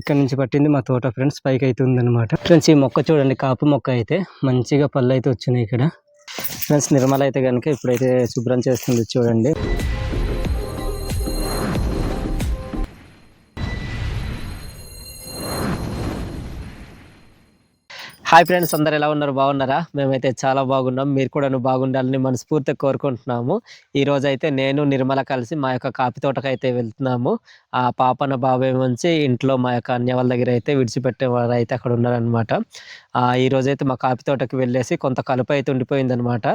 ఇక్కడ నుంచి పట్టింది మా తోట ఫ్రెండ్స్. పైకి అయితే ఉందన్నమాట. ఫ్రెండ్స్ ఈ మొక్క చూడండి కాపు మొక్క అయితే మంచిగా పళ్ళు అయితే వచ్చినాయి ఇక్కడ. ఫ్రెండ్స్ నిర్మల అయితే కనుక ఇప్పుడైతే శుభ్రం చేస్తుంది చూడండి. హాయ్ ఫ్రెండ్స్ అందరు ఎలా ఉన్నారు? బాగున్నారా? మేమైతే చాలా బాగున్నాం. మీరు కూడా బాగుండాలని మనస్ఫూర్తిగా కోరుకుంటున్నాము. ఈ అయితే నేను నిర్మల కలిసి మా యొక్క కాఫీ తోటకు అయితే వెళ్తున్నాము. ఆ పాపన బాబాయ్ నుంచి ఇంట్లో మా యొక్క అన్య వాళ్ళ దగ్గర అయితే విడిచిపెట్టేవారు అయితే అక్కడ ఉన్నారనమాట ఈరోజు అయితే మా కాఫీ తోటకి వెళ్ళేసి కొంత కలుపు అయితే ఉండిపోయింది అనమాట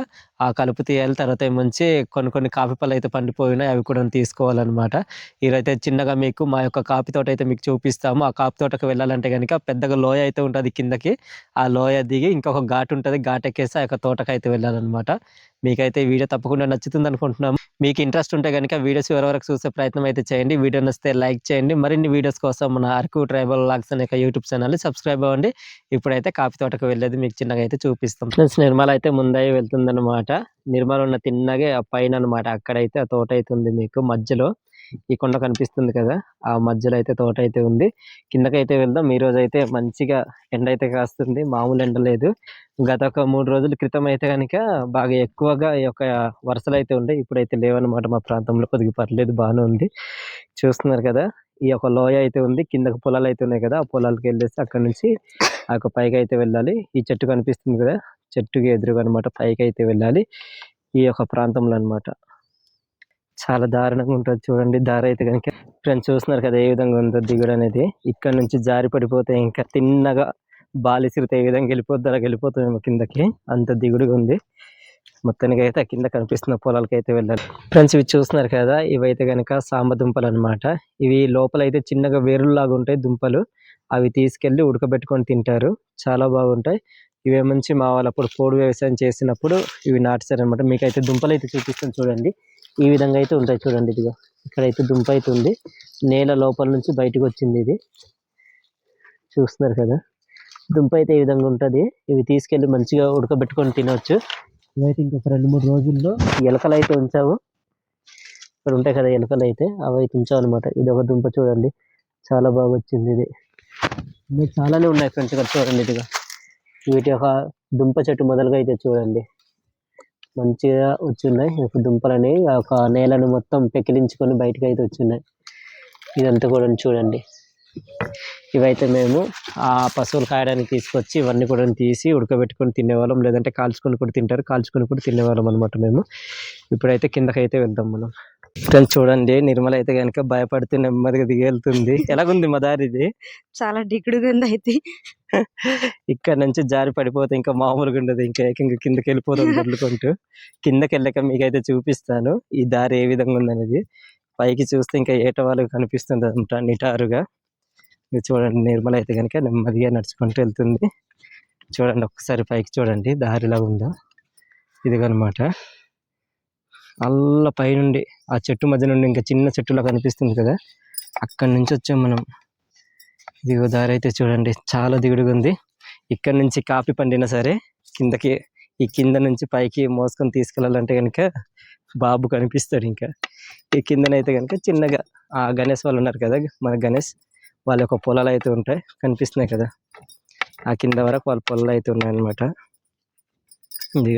ఆ కలుపు తీయాలి తర్వాత మంచి కొన్ని కొన్ని కాఫీ పళ్ళు అయితే పండిపోయినాయి అవి కూడా తీసుకోవాలన్నమాట. ఈరోజైతే చిన్నగా మీకు మా యొక్క కాఫీ తోట అయితే మీకు చూపిస్తాము. ఆ కాఫీ తోటకు వెళ్ళాలంటే కనుక పెద్దగా లోయ అయితే ఉంటుంది కిందకి. ఆ లోయ దిగి ఇంకొక ఘాట్ ఉంటుంది. ఘాట్ ఎక్కేసి ఆ యొక్క తోటకు అయితే వెళ్ళాలన్నమాట. మీకైతే వీడియో తప్పకుండా నచ్చుతుంది అనుకుంటున్నాము మీకు ఇంట్రెస్ట్ ఉంటే కనుక వీడియోస్ ఎవరి వరకు చూసే ప్రయత్నం అయితే చేయండి. వీడియో నచ్చితే లైక్ చేయండి. మరిన్ని వీడియోస్ కోసం మన అరకు ట్రైబల్ లాగ్స్ అనే యూట్యూబ్ ఛానల్ సబ్స్క్రైబ్ అవ్వండి. ఇప్పుడైతే కాఫీ తోటకు వెళ్ళేది మీకు చిన్నగా అయితే చూపిస్తాం. ఫ్రెండ్స్ నిర్మల అయితే ముందై వెళ్తుందన్నమాట. నిర్మల ఉన్న తిన్నగే ఆ పైన అనమాట అక్కడైతే ఆ తోట అయితే ఉంది మీకు మధ్యలో. ఈ కొండ కనిపిస్తుంది కదా ఆ మధ్యలో అయితే తోట అయితే ఉంది. కిందకైతే వెళ్దాం. ఈ రోజు అయితే మంచిగా ఎండ అయితే కాస్తుంది. మామూలు ఎండ లేదు. గత ఒక మూడు రోజుల క్రితం అయితే కనుక బాగా ఎక్కువగా ఈ యొక్క వరుసలు అయితే ఉండే ఇప్పుడైతే లేవన్నమాట మా ప్రాంతంలో. కొద్దిగా పర్లేదు బాగానే ఉంది. చూస్తున్నారు కదా ఈ యొక్క లోయ అయితే ఉంది. కిందకు పొలాలు అయితే ఉన్నాయి కదా ఆ పొలాలకు వెళ్ళేసి అక్కడ నుంచి ఆ యొక్క పైకి అయితే వెళ్ళాలి. ఈ చెట్టు కనిపిస్తుంది కదా చెట్టుకి ఎదురుగా అనమాట పైకి అయితే వెళ్ళాలి. ఈ యొక్క ప్రాంతంలో అన్నమాట. చాలా దారుణంగా ఉంటుంది చూడండి. దారి అయితే కనుక ఫ్రెండ్స్ చూస్తున్నారు కదా ఏ విధంగా ఉందో దిగుడు అనేది. ఇక్కడ నుంచి జారి పడిపోతే ఇంకా తిన్నగా బాలిసిరితే ఏ విధంగా వెళ్ళిపోద్ది అలా వెళ్ళిపోతామేమో కిందకి. అంత దిగుడుగా ఉంది. మొత్తానికి అయితే కింద కనిపిస్తున్న పొలాలకి అయితే వెళ్ళాలి. ఫ్రెండ్స్ ఇవి చూస్తున్నారు కదా ఇవైతే కనుక సాంబ దుంపలు అనమాట ఇవి లోపల అయితే చిన్నగా వేరులాగా ఉంటాయి దుంపలు. అవి తీసుకెళ్ళి ఉడకబెట్టుకొని తింటారు. చాలా బాగుంటాయి. ఇవే మంచి మా వాళ్ళు అప్పుడు పోడు వ్యవసాయం చేసినప్పుడు ఇవి నాటుతారనమాట మీకు అయితే దుంపలు అయితే చూపిస్తాను చూడండి. ఈ విధంగా అయితే ఉంటాయి చూడండి ఇదిగో. ఇక్కడైతే దుంప అయితే ఉంది. నేల లోపల నుంచి బయటకు వచ్చింది ఇది. చూస్తున్నారు కదా? దుంప అయితే ఈ విధంగా ఉంటుంది. ఇవి తీసుకెళ్ళి మంచిగా ఉడకబెట్టుకొని తినవచ్చు ఇవైతే ఇంకొక రెండు మూడు రోజుల్లో ఎలకలు అయితే ఉంచావు ఇక్కడ ఉంటాయి కదా ఎలకలు అయితే అవి అయితే ఉంచావు అనమాట ఇది ఒక దుంప చూడండి. చాలా బాగా వచ్చింది ఇది. చాలానే ఉన్నాయి ఫ్రెండ్స్ ఇక్కడ చూడండి ఇదిగా. వీటి యొక్క దుంప చెట్టు మొదలుగా అయితే చూడండి. మంచిగా వచ్చున్నాయి ఇప్పుడు అనేవి ఒక నేలను మొత్తం పెకిలించుకొని బయటకు అయితే వచ్చున్నాయి ఇదంతా కూడా చూడండి. ఇవైతే మేము ఆ పశువులు కాయడానికి తీసుకొచ్చి ఇవన్నీ కూడా తీసి ఉడకబెట్టుకొని తినేవాళ్ళం. లేదంటే కాల్చుకొని కూడా తింటారు. కాల్చుకొని కూడా తినేవాళ్ళం అనమాట మేము. ఇప్పుడైతే కిందకైతే వెళ్దాం మనం. ఫ్రెండ్స్ చూడండి. నిర్మల అయితే కనుక భయపడుతూ నెమ్మదిగా దిగి వెళ్తుంది. ఎలాగుంది మా దారి ఇది? చాలా డిగ్డుగా ఉంది అయితే. ఇక్కడ నుంచి జారి పడిపోతే ఇంకా మామూలుగా ఉండదు. ఇంకా ఏకంగా కిందకి వెళ్ళిపోతాం దొర్లుకుంటూ కిందకి వెళ్ళక మీకైతే చూపిస్తాను. ఈ దారి ఏ విధంగా ఉందనేది. పైకి చూస్తే ఇంకా ఏట వాళ్ళకి కనిపిస్తుంది అనమాట నిటారుగా. చూడండి. నిర్మల అయితే కనుక నెమ్మదిగా నడుచుకుంటూ వెళ్తుంది. చూడండి. ఒక్కసారి పైకి చూడండి. దారిలా ఉందా? ఇదిగనమాట అల్ల పైనుండి ఆ చెట్టు మధ్య నుండి ఇంకా చిన్న చెట్టులా కనిపిస్తుంది కదా. అక్కడి నుంచి వచ్చాం మనం. ఇదిగో దారి అయితే చూడండి. చాలా దిగుడుగా ఉంది. ఇక్కడ నుంచి కాపీ పండినా సరే కిందకి ఈ కింద నుంచి పైకి మోసుకొని తీసుకెళ్ళాలంటే కనుక బాబు కనిపిస్తాడు ఇంకా. ఈ కిందనైతే కనుక చిన్నగా ఆ గణేష్ వాళ్ళు ఉన్నారు కదా మన గణేష్. వాళ్ళ యొక్క పొలాలు అయితే ఉంటాయి కనిపిస్తున్నాయి కదా. ఆ కింద వరకు వాళ్ళ పొలాలు అయితే ఉన్నాయన్నమాట. ఇది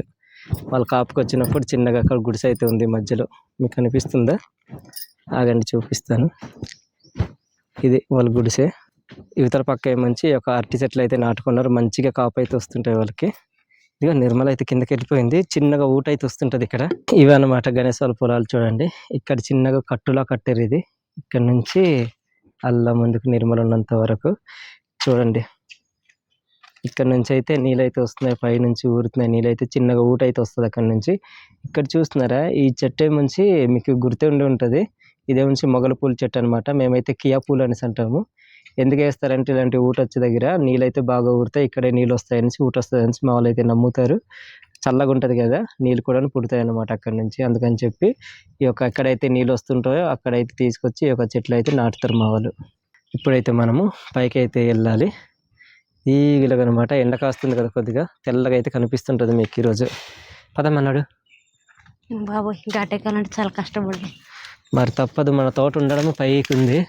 వాళ్ళ కాపుకి వచ్చినప్పుడు చిన్నగా అక్కడ గుడిసె అయితే ఉంది మధ్యలో. మీకు కనిపిస్తుందా ఆగండి చూపిస్తాను. ఇది వాళ్ళ గుడిసె. ఇవతల పక్క మంచి ఒక అరటి చెట్లు అయితే నాటుకున్నారు. మంచిగా కాపు అయితే వస్తుంటాయి వాళ్ళకి. ఇదిగో నిర్మల అయితే కిందకి వెళ్ళిపోయింది. చిన్నగా ఊట అయితే వస్తుంటది ఇక్కడ. ఇవి అన్నమాట గణేష్ వాళ్ళ పొలాలు చూడండి. ఇక్కడ చిన్నగా కట్టులా కట్టారు ఇది. ఇక్కడ నుంచి అల్ల ముందుకు నిర్మల ఉన్నంత వరకు. చూడండి. ఇక్కడ నుంచి అయితే నీళ్ళు అయితే వస్తున్నాయి. పై నుంచి ఊరుతున్నాయి. నీళ్ళైతే చిన్నగా ఊట అయితే వస్తుంది అక్కడ నుంచి. ఇక్కడ చూస్తున్నారా? ఈ చెట్టు ఏమంచి మీకు గుర్తే ఉండి ఉంటుంది. ఇదేమంచి మొగల పూల చెట్టు అనమాట మేమైతే కియా పూలు అనేసి అంటాము. ఎందుకు వేస్తారంటే ఇలాంటి ఊట వచ్చే దగ్గర నీళ్ళు అయితే బాగా ఊరుతాయి. ఇక్కడే నీళ్ళు వస్తాయి అనేసి ఊట వస్తుంది అనేసి మా వాళ్ళు అయితే నమ్ముతారు. చల్లగా ఉంటుంది కదా నీళ్ళు కూడా పుడతాయి అన్నమాట అక్కడ నుంచి. అందుకని చెప్పి ఈ యొక్క ఎక్కడైతే నీళ్ళు వస్తుంటాయో అక్కడైతే తీసుకొచ్చి ఈ యొక్క చెట్లు అయితే నాటుతారు మా వాళ్ళు. ఇప్పుడైతే మనము పైకి అయితే వెళ్ళాలి. ఈ అనమాట ఎండ కాస్తుంది కదా కొద్దిగా. తెల్లగా అయితే కనిపిస్తుంటుంది మీకు ఈరోజు. పదమన్నాడు బాబోయ్ ఘాట్ ఎక్కాలంటే చాలా కష్టపడి మరి తప్పదు. మన తోట ఉండడం పైకి ఉంది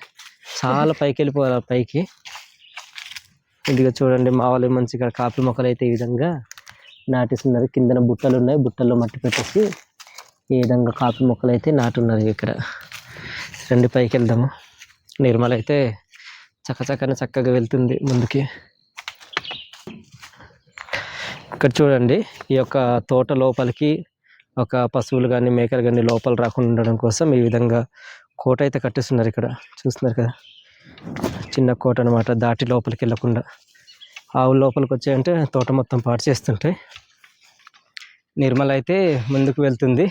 చాలా పైకి వెళ్ళిపోవాలి పైకి. ఇదిగో చూడండి మా వాళ్ళు మంచి ఇక్కడ కాఫీ మొక్కలు అయితే ఈ విధంగా నాటిస్తున్నారు. కిందన బుట్టలు ఉన్నాయి బుట్టల్లో మట్టి పెట్టేసి ఈ విధంగా కాఫీ మొక్కలు అయితే నాటున్నారు ఇక్కడ. రండి పైకి వెళ్దాము నిర్మల అయితే చక్కచక్కన చక్కగా వెళ్తుంది ముందుకి. ఇక్కడ చూడండి ఈ యొక్క తోట లోపలికి ఒక పశువులు కానీ మేకలు కానీ లోపల రాకుండా ఉండడం కోసం ఈ విధంగా కోట అయితే కట్టిస్తున్నారు ఇక్కడ. చూస్తున్నారు కదా? చిన్న కోట అనమాట దాటి లోపలికి వెళ్ళకుండా. ఆవులు లోపలికి వచ్చాయంటే తోట మొత్తం పాడు చేస్తుంటాయి నిర్మల అయితే ముందుకు వెళ్తుంది.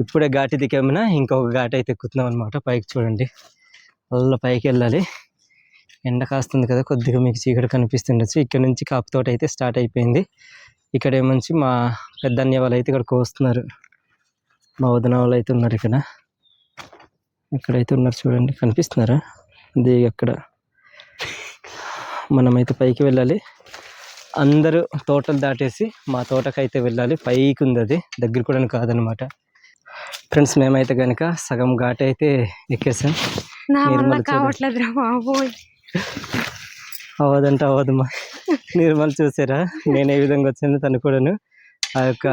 ఇప్పుడే ఘాటి దిగేమైనా ఇంకొక ఘాటి అయితే ఎక్కుతున్నాం అనమాట పైకి చూడండి. అల్ల పైకి వెళ్ళాలి. ఎండ కాస్తుంది కదా కొద్దిగా మీకు చీకటి కనిపిస్తుండొచ్చు. ఇక్కడ నుంచి కాపు తోట అయితే స్టార్ట్ అయిపోయింది. ఇక్కడ ఏమంచి మా పెద్దన్నయ్య వాళ్ళు అయితే ఇక్కడ కోస్తున్నారు మా వదిన వాళ్ళు అయితే ఉన్నారు ఇక్కడ. ఇక్కడైతే ఉన్నారు చూడండి కనిపిస్తున్నారా? అది అక్కడ మనమైతే పైకి వెళ్ళాలి. అందరూ తోటలు దాటేసి మా తోటకైతే వెళ్ళాలి. పైకి ఉంది అది దగ్గర కూడా కాదనమాట. ఫ్రెండ్స్ మేమైతే కనుక సగం ఘాట్ అయితే ఎక్కేసాం. కావట్లేదు అవ్వదంటే అవ్వదమ్మా నిర్మల్ చూసారా? నేను ఏ విధంగా వచ్చిందో తను కూడాను. ఆ యొక్క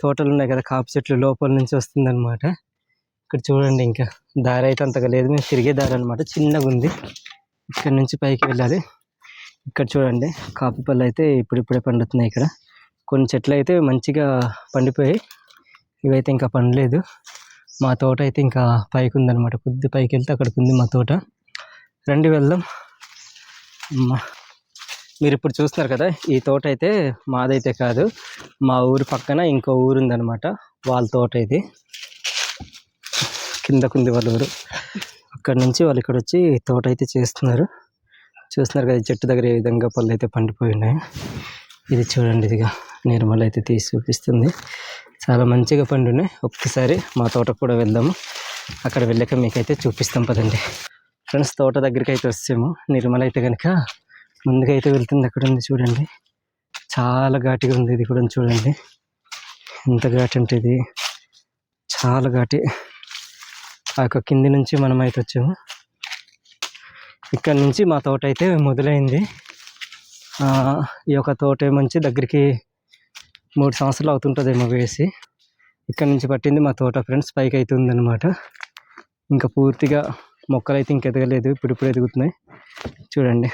తోటలు ఉన్నాయి కదా కాపు చెట్లు లోపల నుంచి వస్తుందన్నమాట. ఇక్కడ చూడండి ఇంకా. దారి అయితే అంతగా లేదు. మేము తిరిగే దారి అనమాట చిన్నగా ఉంది. ఇక్కడ నుంచి పైకి వెళ్ళాలి. ఇక్కడ చూడండి. కాపు పళ్ళు అయితే ఇప్పుడిప్పుడే పండుతున్నాయి ఇక్కడ. కొన్ని చెట్లు అయితే మంచిగా పండిపోయాయి. ఇవైతే ఇంకా పండలేదు. మా తోట అయితే ఇంకా పైకి ఉందన్నమాట. కొద్ది పైకి వెళ్తే అక్కడికి ఉంది మా తోట. రండి వెళ్దాం. మీరు ఇప్పుడు చూస్తున్నారు కదా ఈ తోట అయితే మాదైతే కాదు. మా ఊరి పక్కన ఇంకో ఊరు ఉందన్నమాట వాళ్ళ తోట ఇది కిందకుంది వాళ్ళ ఊరు. అక్కడ నుంచి వాళ్ళు ఇక్కడ వచ్చి తోట అయితే చేస్తున్నారు. చూస్తున్నారు కదా చెట్టు దగ్గర ఏ విధంగా పళ్ళు అయితే పండిపోయి ఉన్నాయి. ఇది చూడండి ఇదిగా నిర్మల అయితే తీసి చూపిస్తుంది. చాలా మంచిగా పండున్నాయి. ఒక్కసారి మా తోటకు కూడా వెళ్దాము. అక్కడ వెళ్ళాక మీకైతే చూపిస్తాం పదండి. ఫ్రెండ్స్ తోట దగ్గరికి అయితే వచ్చాము నిర్మల అయితే కనుక ముందుగా అయితే వెళ్తుంది అక్కడ ఉంది చూడండి. చాలా ఘాటిగా ఉంది ఇది కూడా చూడండి. ఎంత ఘాటి అంటే ఇది. చాలా ఘాటి. ఆ యొక్క కింది నుంచి మనం అయితే వచ్చాము. ఇక్కడ నుంచి మా తోట అయితే మొదలైంది. ఈ యొక్క తోట ఏమంచి దగ్గరికి మూడు సంవత్సరాలు అవుతుంటుందేమో వేసి. ఇక్కడ నుంచి పట్టింది మా తోట ఫ్రెండ్స్ పైకి అయితే ఉందన్నమాట. ఇంకా పూర్తిగా మొక్కలు అయితే ఇంకెదగలేదు ఇప్పుడు ఇప్పుడు ఎదుగుతున్నాయి. చూడండి.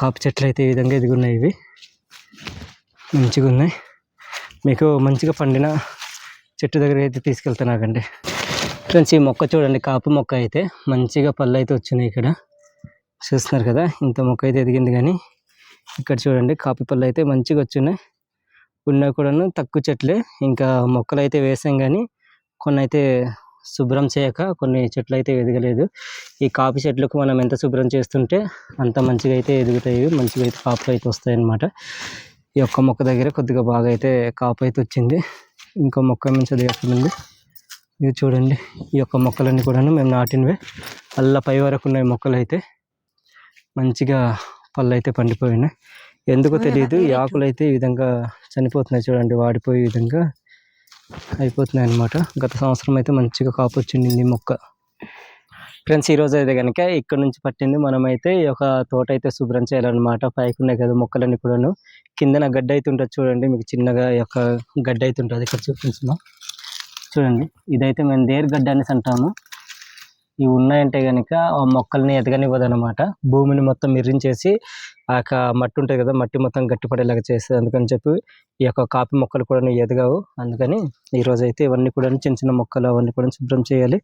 కాపు చెట్లు అయితే ఈ విధంగా ఎదుగున్నాయి ఇవి. మంచిగా ఉన్నాయి మీకు మంచిగా పండిన చెట్టు దగ్గర అయితే తీసుకెళ్తున్నాకండి ఫ్రెండ్స్ ఈ మొక్క చూడండి కాపు మొక్క అయితే మంచిగా పళ్ళు అయితే వచ్చినాయి ఇక్కడ. చూస్తున్నారు కదా ఇంత మొక్క అయితే ఎదిగింది కానీ ఇక్కడ చూడండి కాపీ పళ్ళు అయితే మంచిగా వచ్చినాయి. ఉన్నాయి కూడాను తక్కువ చెట్లే ఇంకా మొక్కలు అయితే వేసాం కానీ కొన్ని అయితే శుభ్రం చేయక కొన్ని చెట్లు అయితే ఎదగలేదు. ఈ కాఫీ చెట్లకు మనం ఎంత శుభ్రం చేస్తుంటే అంత మంచిగా అయితే ఎదుగుతాయి. మంచిగా అయితే కాపులు అయితే వస్తాయి అన్నమాట ఈ ఒక్క మొక్క దగ్గర కొద్దిగా బాగా అయితే కాపు అయితే వచ్చింది. ఇంకో మొక్క నుంచి అది ఎక్కడ ఉంది ఇది చూడండి. ఈ యొక్క మొక్కలన్నీ కూడాను మేము నాటినవే. అల్ల పై వరకు ఉన్నాయి మొక్కలు అయితే మంచిగా పళ్ళు అయితే పండిపోయినాయి. ఎందుకో తెలియదు ఈ ఆకులు అయితే ఈ విధంగా చనిపోతున్నాయి చూడండి. వాడిపోయే విధంగా. అయిపోతున్నాయి అన్నమాట గత సంవత్సరం అయితే మంచిగా కాపు వచ్చింది ఈ మొక్క. ఫ్రెండ్స్ ఈరోజు అయితే కనుక ఇక్కడ నుంచి పట్టింది మనమైతే ఈ యొక్క తోట అయితే శుభ్రం చేయాలన్నమాట. పైకి ఉన్నాయి కదా మొక్కలన్నీ కూడాను. కిందన గడ్డ అయితే ఉంటుంది చూడండి. మీకు చిన్నగా ఈ యొక్క గడ్డ అయితే ఉంటుంది. ఇక్కడ చూపించిన చూడండి. ఇదైతే మేము దేర్ గడ్డ అనేసి అంటాము. ఇవి ఉన్నాయంటే కనుక ఆ మొక్కల్ని ఎదగనివ్వదు అనమాట భూమిని మొత్తం మిర్రించేసి ఆ యొక్క మట్టి ఉంటుంది కదా మట్టి మొత్తం గట్టిపడేలాగా చేస్తుంది. అందుకని చెప్పి ఈ యొక్క కాపీ మొక్కలు కూడా ఎదగవు. అందుకని ఈరోజు అయితే ఇవన్నీ కూడా చిన్న చిన్న మొక్కలు అవన్నీ కూడా శుభ్రం చేయాలి.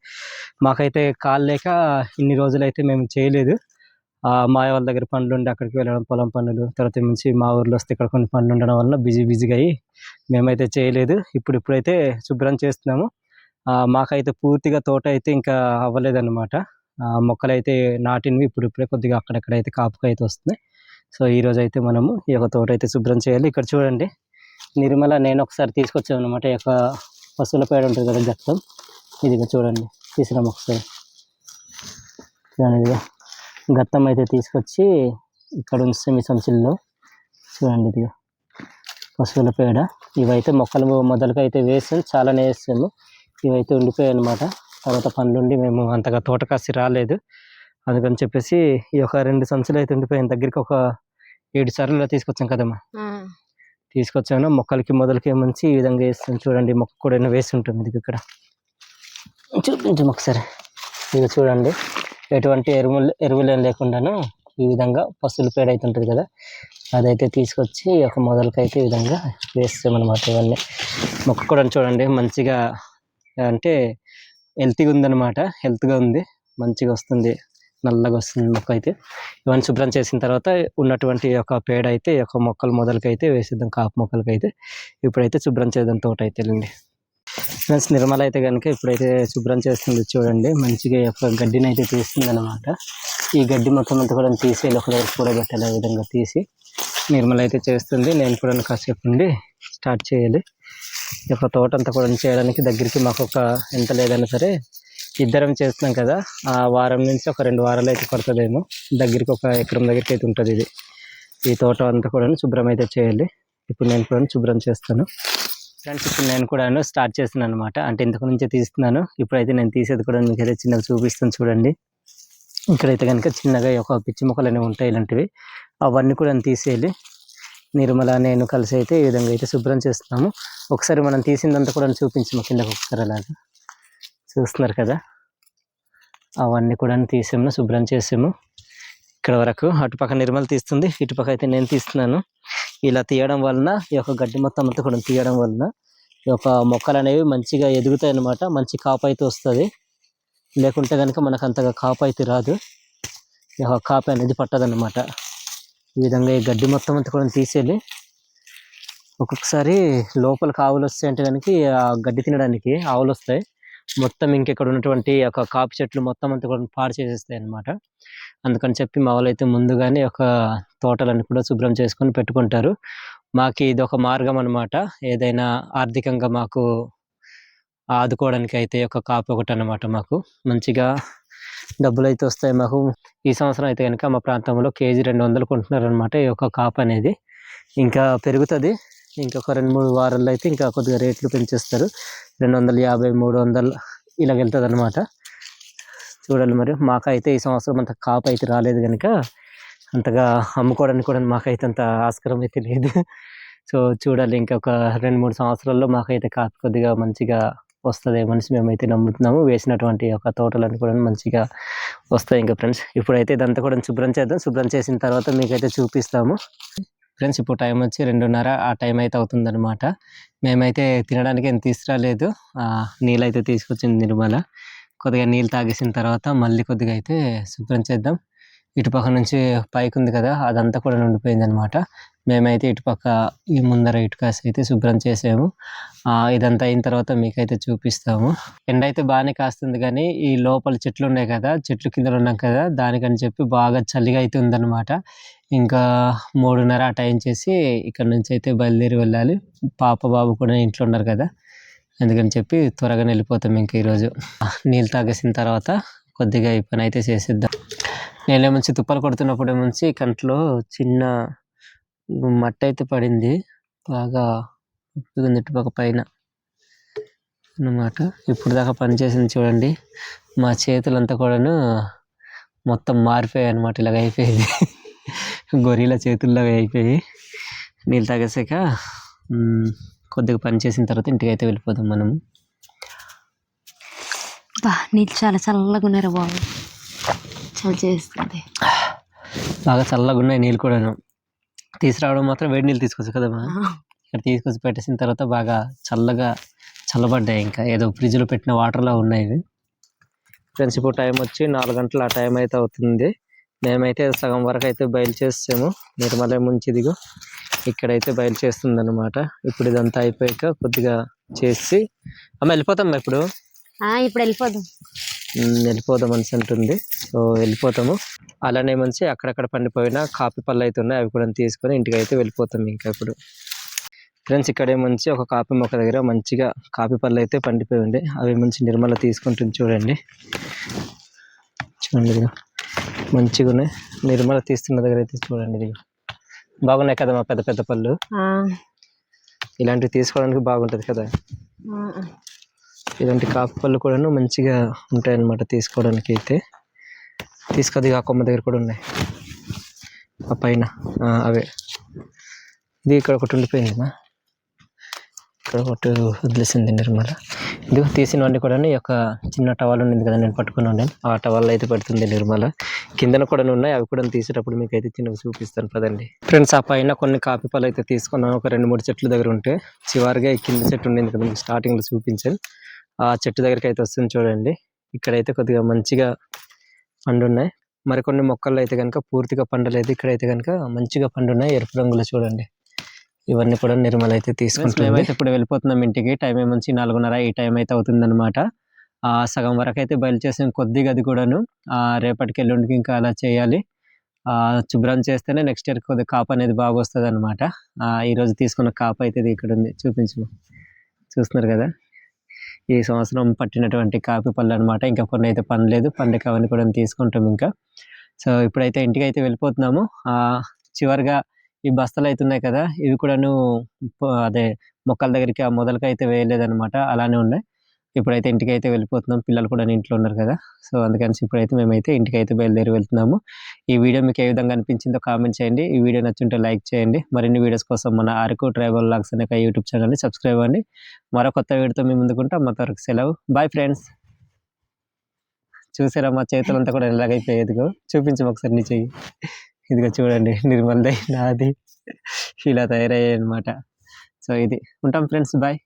మాకైతే కాలు లేక ఇన్ని రోజులు అయితే మేము చేయలేదు. మా వాళ్ళ దగ్గర పనులు ఉండి అక్కడికి వెళ్ళడం పొలం పనులు తర్వాత నుంచి మా ఊర్లో వస్తే ఇక్కడ కొన్ని పనులు ఉండడం వల్ల బిజీ బిజీగా అయ్యి మేమైతే చేయలేదు. ఇప్పుడు ఇప్పుడైతే శుభ్రం చేస్తున్నాము. మాకైతే పూర్తిగా తోట అయితే ఇంకా అవ్వలేదన్నమాట. మొక్కలు అయితే నాటినవి ఇప్పుడు ఇప్పుడే కొద్దిగా అక్కడక్కడ అయితే కాపుగా అయితే వస్తున్నాయి. సో ఈరోజు అయితే మనము ఈ యొక్క తోట అయితే శుభ్రం చేయాలి. ఇక్కడ చూడండి నిర్మల నేను ఒకసారి తీసుకొచ్చాను అనమాట ఈ యొక్క పశువుల పేడ ఉంటుంది కదా గత్తం. ఇదిగో చూడండి తీసినాము ఒకసారి చూడండి ఇదిగో. అయితే తీసుకొచ్చి ఇక్కడ ఉంచితే మీ సంచుల్లో. చూడండి ఇదిగో. పశువుల పేడ. ఇవైతే మొక్కలు మొదలుగా అయితే వేసాం. చాలానే వేసాము. ఇవైతే ఉండిపోయాయి అనమాట తర్వాత పనులుండి మేము అంతగా తోట కాసి రాలేదు. అందుకని చెప్పేసి ఈ ఒక రెండు సంచులు అయితే ఉండిపోయిన దగ్గరికి ఒక ఏడు సార్లు తీసుకొచ్చాం కదమ్మా. తీసుకొచ్చాను. మొక్కలకి మొదలకి మంచి ఈ విధంగా వేస్తాను చూడండి. మొక్క కూడా వేసి ఉంటుంది ఇది ఇక్కడ. చూపించం ఒకసారి ఇది చూడండి. ఎటువంటి ఎరువులు ఎరువులు ఏం లేకుండాను ఈ విధంగా పసులు పేడ అయితే ఉంటుంది కదా. అదైతే తీసుకొచ్చి ఒక మొదలకైతే ఈ విధంగా వేస్తామన్నమాట ఇవన్నీ. మొక్క కూడా చూడండి. మంచిగా అంటే హెల్తీగా ఉందన్నమాట. హెల్త్గా ఉంది. మంచిగా వస్తుంది. నల్లగా వస్తుంది మొక్క అయితే. ఇవన్నీ శుభ్రం చేసిన తర్వాత ఉన్నటువంటి ఒక పేడ అయితే ఒక యొక్క మొక్కలు మొదలకైతే వేసేద్దాం. కాపు మొక్కలకైతే. ఇప్పుడైతే శుభ్రం చేద్దాం తోట అయితే వెళ్ళండి ఫ్రెండ్స్ నిర్మల అయితే కనుక ఇప్పుడైతే శుభ్రం చేస్తుంది చూడండి. మంచిగా యొక్క గడ్డిని అయితే తీస్తుంది అనమాట ఈ గడ్డి మొత్తం అంతా కూడా తీసి ఒక దగ్గర కూడబెట్టాలి. విధంగా తీసి నిర్మల అయితే చేస్తుంది. నేను కూడా కాసేపు ఉండి స్టార్ట్ చేయాలి. ఈ యొక్క తోట అంతా కూడా చేయడానికి దగ్గరికి మాకు ఒక ఎంత లేదన్నా సరే ఇద్దరం చేస్తున్నాం కదా. ఆ వారం నుంచి ఒక రెండు వారాలు అయితే పడుతుందేమో. దగ్గరికి ఒక ఎకరం దగ్గరికి అయితే ఉంటుంది ఇది. ఈ తోట అంతా కూడా శుభ్రం అయితే చేయాలి. ఇప్పుడు నేను కూడా శుభ్రం చేస్తాను. ఫ్రెండ్స్ ఇప్పుడు నేను కూడా స్టార్ట్ చేస్తున్నాను అనమాట అంటే ఇంతకు నుంచే తీస్తున్నాను. ఇప్పుడైతే నేను తీసేది కూడా మీకు అయితే చిన్నగా చూపిస్తాను చూడండి. ఇక్కడైతే కనుక చిన్నగా ఒక పిచ్చి మొక్కలు అనేవి ఉంటాయి ఇలాంటివి. అవన్నీ కూడా తీసేయాలి. నిర్మల నేను కలిసి అయితే ఈ విధంగా అయితే శుభ్రం చేస్తున్నాము. ఒకసారి మనం తీసిందంతా కూడా చూపించము కిందకు ఒకసారి అలాగా. చూస్తున్నారు కదా? అవన్నీ కూడా తీసాము శుభ్రం చేసాము. ఇక్కడ వరకు అటుపక్క నిర్మల తీస్తుంది ఇటుపక్క అయితే నేను తీస్తున్నాను. ఇలా తీయడం వలన ఈ యొక్క గడ్డి మొత్తం అంతా కూడా తీయడం వలన ఈ యొక్క మొక్కలు అనేవి మంచిగా ఎదుగుతాయి అన్నమాట. మంచి కాపు అయితే వస్తుంది. లేకుంటే కనుక మనకు అంతగా కాపు అయితే రాదు. ఈ యొక్క కాపు అనేది పట్టదన్నమాట. ఈ విధంగా ఈ గడ్డి మొత్తం అంతా కూడా తీసేయాలి. ఒక్కొక్కసారి లోపలికి ఆవులు వస్తాయి అంటే కనుక ఆ గడ్డి తినడానికి ఆవులు వస్తాయి. మొత్తం ఇంకెక్కడ ఉన్నటువంటి ఒక కాపు చెట్లు మొత్తం అంతా కూడా పాడు చేసేస్తాయి అనమాట అందుకని చెప్పి మా వాళ్ళైతే ముందుగానే ఒక తోటలను కూడా శుభ్రం చేసుకొని పెట్టుకుంటారు. మాకు ఇది ఒక మార్గం అనమాట ఏదైనా ఆర్థికంగా మాకు ఆదుకోవడానికి అయితే ఒక కాపు ఒకటి అన్నమాట మాకు. మంచిగా డబ్బులు అయితే వస్తాయి. మాకు ఈ సంవత్సరం అయితే కనుక మా ప్రాంతంలో కేజీ రెండు వందలు కొంటున్నారు అనమాట ఈ యొక్క కాప్ అనేది. ఇంకా పెరుగుతుంది. ఇంకొక రెండు మూడు వారాల్లో అయితే ఇంకా కొద్దిగా రేట్లు పెంచేస్తారు. రెండు వందల యాభై మూడు వందలు ఇలా వెళ్తుంది అనమాట చూడాలి మరి మాకైతే ఈ సంవత్సరం అంత కాపు అయితే రాలేదు కనుక అంతగా అమ్ముకోవడానికి కూడా మాకైతే అంత ఆస్కారం అయితే లేదు. సో చూడాలి ఇంకొక రెండు మూడు సంవత్సరాల్లో మాకైతే కాపు కొద్దిగా మంచిగా వస్తుంది మేమైతే నమ్ముతున్నాము వేసినటువంటి ఒక తోటలన్నీ కూడా మంచిగా వస్తాయి. ఇంకా ఫ్రెండ్స్ ఇప్పుడైతే ఇదంతా కూడా శుభ్రం చేద్దాం. శుభ్రం చేసిన తర్వాత మీకైతే చూపిస్తాము. ఫ్రెండ్స్ ఇప్పుడు టైం వచ్చి రెండున్నర. ఆ టైం అయితే అవుతుందన్నమాట. మేమైతే తినడానికి ఏం తీసుకురాలేదు. నీళ్ళు నీళ్ళైతే తీసుకొచ్చింది నిర్మల. కొద్దిగా నీళ్ళు తాగేసిన తర్వాత మళ్ళీ కొద్దిగా అయితే శుభ్రం చేద్దాం. ఇటుపక్క నుంచి పైకి ఉంది కదా అదంతా కూడా ఉండిపోయింది అనమాట మేమైతే ఇటుపక్క ఈ ముందర ఇటుకాసి అయితే శుభ్రం చేసాము. ఇదంతా అయిన తర్వాత మీకైతే చూపిస్తాము. ఎండ అయితే బాగానే కాస్తుంది కానీ ఈ లోపల చెట్లు ఉన్నాయి కదా చెట్లు కింద ఉన్నాం కదా దానికని చెప్పి బాగా చలిగా అయితే ఉందన్నమాట. ఇంకా మూడున్నర ఆ టైం చేసి ఇక్కడ నుంచి అయితే బయలుదేరి వెళ్ళాలి. పాప బాబు కూడా ఇంట్లో ఉన్నారు కదా అందుకని చెప్పి త్వరగా వెళ్ళిపోతాం ఇంక ఈరోజు. నీళ్ళు తాగేసిన తర్వాత కొద్దిగా ఈ పని అయితే చేసేద్దాం. నేనేమంచి తుప్పలు కొడుతున్నప్పుడు ఏమంచి కంట్లో చిన్న మట్టి అయితే పడింది. బాగా ఉప్పుగా ఇటుపక్క పైన అన్నమాట. ఇప్పుడు దాకా పని చేసింది చూడండి. మా చేతులంతా కూడాను మొత్తం మారిపోయాయి అనమాట ఇలాగ అయిపోయింది. గొరిల చేతుల్లాగా అయిపోయి నీళ్ళు తాగేసాక కొద్దిగా పని చేసిన తర్వాత ఇంటికి అయితే వెళ్ళిపోదాం మనము. బా నీళ్ళు చాలా చల్లగా ఉన్నారా బాబు. చలి చేస్తుంది. బాగా చల్లగా ఉన్నాయి నీళ్ళు కూడాను. తీసుకురావడం మాత్రం వేడి నీళ్ళు తీసుకొచ్చు ఆ, ఇక్కడ తీసుకొచ్చి పెట్టేసిన తర్వాత బాగా చల్లగా చల్లబడ్డాయి ఇంకా. ఏదో ఫ్రిడ్జ్లో పెట్టిన వాటర్లా ఉన్నాయి ఇవి. ఫ్రెండ్స్ ఇప్పుడు టైం వచ్చి నాలుగు గంటల. ఆ టైం అయితే అవుతుంది. మేమైతే సగం వరకు అయితే బయలు చేస్తాము నిర్మల ముంచి దిగు ఇక్కడైతే బయలు చేస్తుంది అనమాట ఇప్పుడు ఇదంతా అయిపోయాక కొద్దిగా చేసి. అమ్మ వెళ్ళిపోతాం ఇప్పుడు? ఇప్పుడు వెళ్ళిపోదాం. వెళ్ళిపోదాం అనేసి అంటుంది. సో వెళ్ళిపోతాము. అలానే మంచి అక్కడక్కడ పండిపోయిన కాపీ పళ్ళు అయితే ఉన్నాయి. అవి కూడా తీసుకొని ఇంటికి అయితే వెళ్ళిపోతాం ఇంకా ఇప్పుడు. ఫ్రెండ్స్ ఇక్కడే మంచి ఒక కాపీ మొక్క దగ్గర మంచిగా కాపీ పళ్ళు అయితే పండిపోయి ఉండే. అవి మంచి నిర్మల తీసుకుంటుంది చూడండి. చూడండి ఇదిగో. మంచిగా ఉన్నాయి. నిర్మల తీస్తున్న దగ్గర అయితే చూడండి ఇది బాగున్నాయి కదా మా పెద్ద పెద్ద పళ్ళు? ఇలాంటివి తీసుకోవడానికి బాగుంటుంది కదా. ఇలాంటి కాపు పళ్ళు కూడాను మంచిగా ఉంటాయన్నమాట తీసుకోవడానికి అయితే. తీసుకొద్ది ఆ కొమ్మ దగ్గర కూడా ఉన్నాయి. ఆ పైన అవే. ఇది ఇక్కడ ఒకటి ఉండిపోయింది ఇక్కడ ఒకటి వదిలేసింది నిర్మల ఇది తీసినవన్నీ కూడా ఈ యొక్క చిన్న టవల్ ఉండింది కదా నేను పట్టుకుని ఉన్నాను ఆ టవల్ అయితే పెడుతుంది నిర్మల. కిందన కూడా ఉన్నాయి. అవి కూడా తీసేటప్పుడు మీకు అయితే చిన్నగా చూపిస్తాను. పదండి. ఫ్రెండ్స్ ఆ పైన కొన్ని కాపీ పళ్ళు అయితే తీసుకున్నాను. ఒక రెండు మూడు చెట్ల దగ్గర ఉంటే చివరిగా కింద చెట్టు ఉండింది కదా మీకు స్టార్టింగ్ చూపించాను. ఆ చెట్టు దగ్గరికి అయితే వస్తుంది చూడండి. ఇక్కడైతే కొద్దిగా మంచిగా పండున్నాయి. మరికొన్ని మొక్కల్లో అయితే కనుక పూర్తిగా పండలేదు. ఇక్కడైతే కనుక మంచిగా పండున్నాయి. ఎరుపు రంగులో చూడండి. ఇవన్నీ కూడా నిర్మల అయితే తీసుకుంటుంది. మేమైతే ఇప్పుడు వెళ్ళిపోతున్నాం ఇంటికి. టైం ఏమొచ్చి నాలుగున్నర. ఈ టైం అయితే అవుతుంది అనమాట ఆ సగం వరకు అయితే బయలుచేసాం కొద్దిగా అది కూడాను. ఆ రేపటికి ఎల్లుండికి ఇంకా అలా చేయాలి. ఆ శుభ్రం చేస్తేనే నెక్స్ట్ ఇయర్ కొద్దిగా కాపు అనేది బాగా వస్తుంది అనమాట ఈ రోజు తీసుకున్న కాపు అయితే ఇది ఇక్కడ ఉంది చూపించు. చూస్తున్నారు కదా? ఈ సంవత్సరం పట్టినటువంటి కాపీ పళ్ళు అనమాట ఇంకా కొన్ని అయితే పనిలేదు పండుగ అవన్నీ కూడా తీసుకుంటాం ఇంకా. సో ఇప్పుడైతే ఇంటికి అయితే వెళ్ళిపోతున్నాము చివరిగా ఈ బస్తాలు అయితే ఉన్నాయి కదా ఇవి కూడాను అదే మొక్కల దగ్గరికి ఆ మొదలకి అయితే అలానే ఉన్నాయి. ఇప్పుడైతే ఇంటికి అయితే వెళ్ళిపోతున్నాం. పిల్లలు కూడా ఇంట్లో ఉన్నారు కదా. సో అందుకని ఇప్పుడైతే మేమైతే ఇంటికి అయితే బయలుదేరి వెళ్తున్నాము. ఈ వీడియో మీకు ఏ విధంగా అనిపించిందో కామెంట్ చేయండి. ఈ వీడియో నచ్చుంటే లైక్ చేయండి. మరిన్ని వీడియోస్ కోసం మన అరకు ట్రైబల్ లాగ్స్ అనే యూట్యూబ్ ఛానల్ని సబ్స్క్రైబ్ అవ్వండి. మరో కొత్త వీడియోతో మేము ముందుకుంటాం మా తరకు సెలవు. Bye friends. చూసారా మా చేతులంతా కూడా ఎలాగైపోయేదిగో ఇదిగో చూపించు ఒకసారి నీ చెయ్యి. ఇదిగో చూడండి నిర్మల్ది నాది. ఇలా తయారయ్యాయి అనమాట సో ఇది. ఉంటాం ఫ్రెండ్స్. బాయ్.